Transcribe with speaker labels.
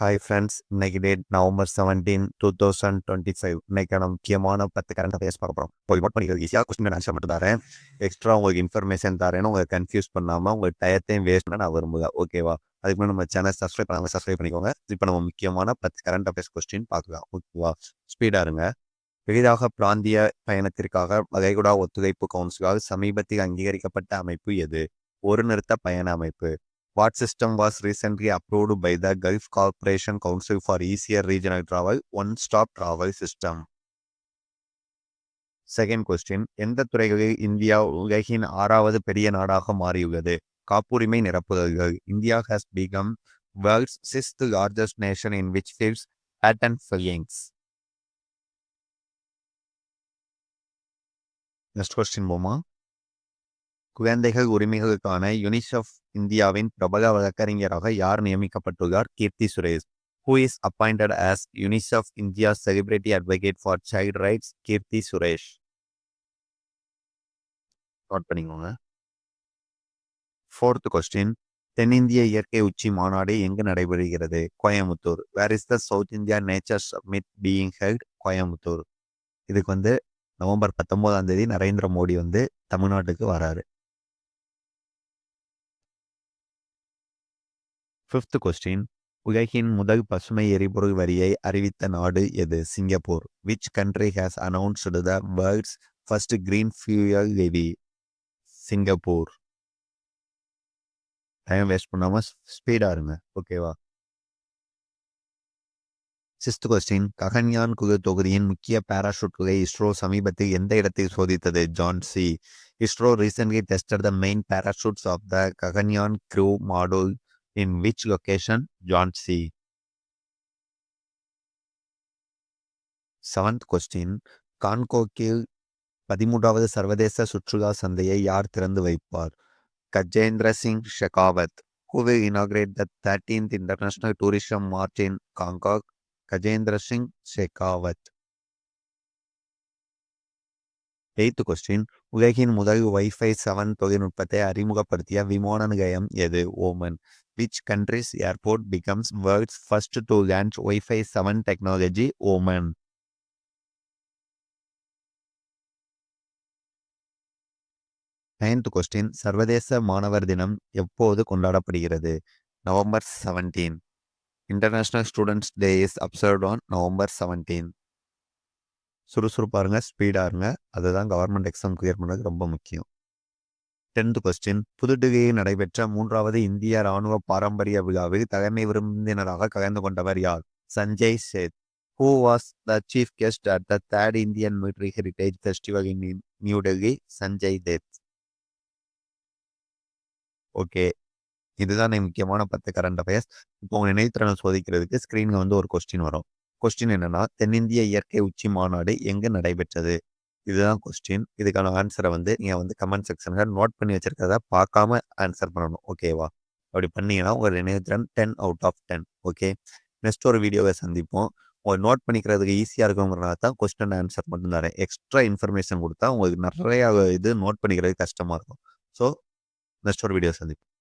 Speaker 1: Hi friends இன்னைக்கு date November seventeen two thousand twenty five இன்னைக்கான முக்கியமான பத்து கரண்ட் அஃபேர்ஸ் பார்க்க போகிறோம் போய் நோட் பண்ணிக்கிறது ஈஸியாக கொஸ்டின் ஆன்சர் மட்டும் தரேன். எக்ஸ்ட்ரா உங்களுக்கு இன்ஃபர்மேஷன் தரேன்னு உங்களை கன்ஃபியூஸ் பண்ணாமல் உங்கள் டயத்தையும் வேஸ்ட் பண்ண நான் விரும்புகிறேன் ஓகேவா அதுக்கு முன்னாடி நம்ம சேனல் சப்ஸ்கிரைப் பண்ணாங்க சப்ஸ்கிரைப் பண்ணிக்கோங்க. இப்போ நம்ம முக்கியமான பத்து கரண்ட் அஃபேர்ஸ் கொஸ்டின் பார்க்கலாம். ஓகேவா ஸ்பீடாக இருங்க. எளிதாக பிராந்திய பயணத்திற்காக வகைகுடா ஒத்துழைப்பு கவுன்சிலால் சமீபத்தில் அங்கீகரிக்கப்பட்ட அமைப்பு எது? ஒரு நிறுத்த பயண அமைப்பு. What system was recently approved by the Gulf Cooperation Council for easier regional travel? One-stop travel system. Second question எந்த துறைகளில் இந்தியா உலகின் ஆறாவது பெரிய நாடாக மாறியுள்ளது காப்புரிமை நிரப்புதல்கள் India has become world's sixth largest nation in which fields patent fillings next question போமா குழந்தைகள் உரிமைகளுக்கான யுனிசெஃப் இந்தியாவின் பிரபல வழக்கறிஞராக யார் நியமிக்கப்பட்டுள்ளார்? Keerthy Suresh. Who is appointed as UNICEF India celebrity advocate for child rights Keerthy Suresh. Note பண்ணிக்கோங்க. Fourth question தென்னிந்திய இயற்கை உச்சி மாநாடு எங்கு நடைபெறுகிறது? Coimbatore. Where is the South India nature submit being held Coimbatore. இதுக்கு வந்து நவம்பர் பத்தொன்பதாம் தேதி நரேந்திர மோடி வந்து தமிழ்நாட்டுக்கு வராரு. ஃபிஃப்த் கொஸ்டின் உலகின் முதல் பசுமை எரிபொருள் வரியை அறிவித்த நாடு எது? Singapore. Which country has announced the world's first green fuel levy Singapore. Time waste பண்ணாமல் ஸ்பீடாக இருங்க. ஓகேவா சிஸ்த் கொஸ்டின் ககன்யான் குழு தொகுதியின் முக்கிய பேராஷூட்களை இஸ்ரோ சமீபத்தில் எந்த இடத்தில் சோதித்தது? John C ISRO recently tested the main parachutes of the Gaganyaan crew model in which location John C. Seventh question கான்கோக்கில் பதிமூன்றாவது சர்வதேச சுற்றுலா சந்தையை யார் திறந்து வைப்பார்? Gajendra Singh Shekhawat. Who will inaugurate the 13th International Tourism March in Bangkok, Gajendra Singh Shekhawat. Eighth question உலகின் முதல் WiFi seven தொழில்நுட்பத்தை அறிமுகப்படுத்திய விமான நிலையம் எது? Oman which country's airport becomes world's first to launch WiFi seven technology Oman ninth question சர்வதேச மாணவர் தினம் எப்போது கொண்டாடப்படுகிறது? November seventeen international students day is observe on November seventeen சுறுசுறுப்பாக இருங்க ஸ்பீடாக இருங்க. அதுதான் கவர்மெண்ட் எக்ஸாம் கிளியர் பண்ணுறது ரொம்ப முக்கியம். டென்த் கொஸ்டின் புதுடில்லியில் நடைபெற்ற மூன்றாவது இந்திய ராணுவ பாரம்பரிய விழாவில் தலைமை விருந்தினராக கலந்து கொண்டவர் யார்? Sanjay Seth. Who was the chief guest at the third Indian military heritage festival in New Delhi Sanjay Seth okay இதுதான் முக்கியமான பத்து கரண்ட் அஃபேர்ஸ் இப்போ உங்கள் நினைத்திறனை சோதிக்கிறதுக்கு ஸ்க்ரீனில் வந்து ஒரு கொஸ்டின் வரும். கொஸ்டின் என்னன்னா தென்னிந்திய இயற்கை உச்சி மாநாடு எங்கே நடைபெற்றது? இதுதான் கொஸ்டின் இதுக்கான ஆன்சரை வந்து நீங்கள் வந்து கமெண்ட் செக்ஷனில் நோட் பண்ணி வச்சிருக்கிறத பார்க்காம ஆன்சர் பண்ணணும். ஓகேவா அப்படி பண்ணீங்கன்னா உங்கள் நினைவுத்திறன் ten out of ten okay next ஒரு வீடியோவை சந்திப்போம். உங்கள் நோட் பண்ணிக்கிறதுக்கு ஈஸியாக இருக்குங்கிறனால தான் கொஸ்டின் ஆன்சர் மட்டும் தரேன். எக்ஸ்ட்ரா இன்ஃபர்மேஷன் கொடுத்தா உங்களுக்கு நிறைய இது நோட் பண்ணிக்கிறது கஷ்டமாக இருக்கும். ஸோ நெக்ஸ்ட் ஒரு வீடியோ சந்திப்போம்.